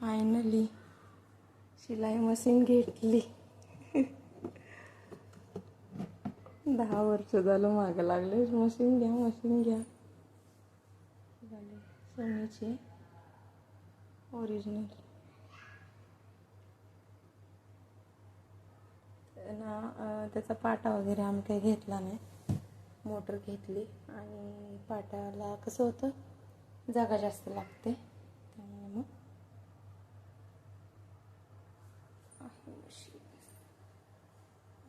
Finally शिलाई machine घेतली. दहा वर्ष झालं मागं लागले. मशीन घ्या मशीन घ्या. झाले सोनीची ओरिजिनल ना त्याचा पाटा वगैरे आम्ही काही घेतला नाही. मोटर घेतली. आणि पाटाला कसं होतं? जागा जास्त लागते त्यामुळे मग आहे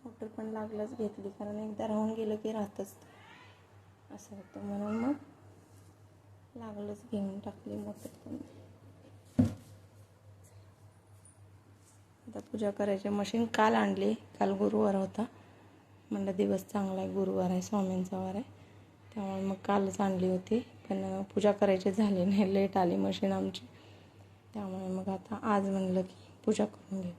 मोटर पण लागलंच घेतली कारण एकदा राहून गेलं की राहतच असं होतं म्हणून मग लागलंच घेऊन टाकली मोटर पण. आता पूजा करायची मशीन काल आणली काल गुरुवार होता. म्हणलं दिवस चांगला आहे गुरुवार आहे स्वामींचा वार आहे. त्यामुळे मग कालच आणली होती पण पूजा करायची झाली नाही लेट आली मशीन आमची. त्यामुळे मग आता आज म्हणलं की पूजा करून घेऊ.